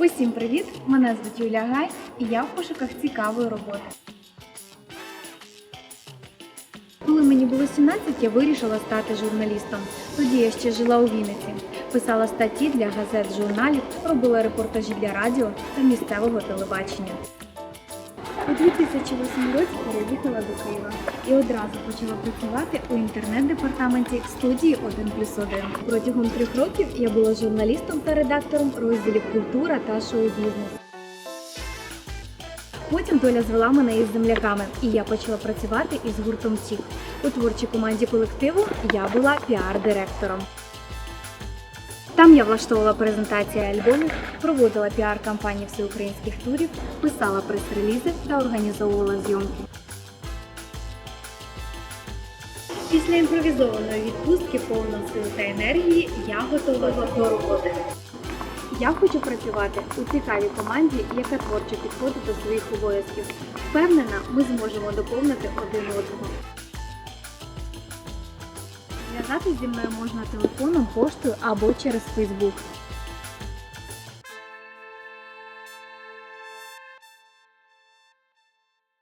Усім привіт! Мене звуть Юлія Гай і я в пошуках цікавої роботи. Коли мені було 17, я вирішила стати журналістом. Тоді я ще жила у Вінниці. Писала статті для газет, журналів, робила репортажі для радіо та місцевого телебачення. У 2008 році переїхала до Києва і одразу почала працювати у інтернет-департаменті студії 1 плюс 1. Протягом трьох років я була журналістом та редактором розділів культура та шоу-бізнес. Потім доля звела мене із земляками, і я почала працювати із гуртом Тік. У творчій команді колективу я була піар-директором. Там я влаштовувала презентації альбомів, проводила піар-кампанії всеукраїнських турів, писала прес-релізи та організовувала зйомки. Після імпровізованої відпустки повна сил та енергії я готова до роботи. Я хочу працювати у цікавій команді, яка творчо підходить до своїх обов'язків. Впевнена, ми зможемо доповнити один одного. Зв'язатись зі мною можна телефоном, поштою або через Фейсбук.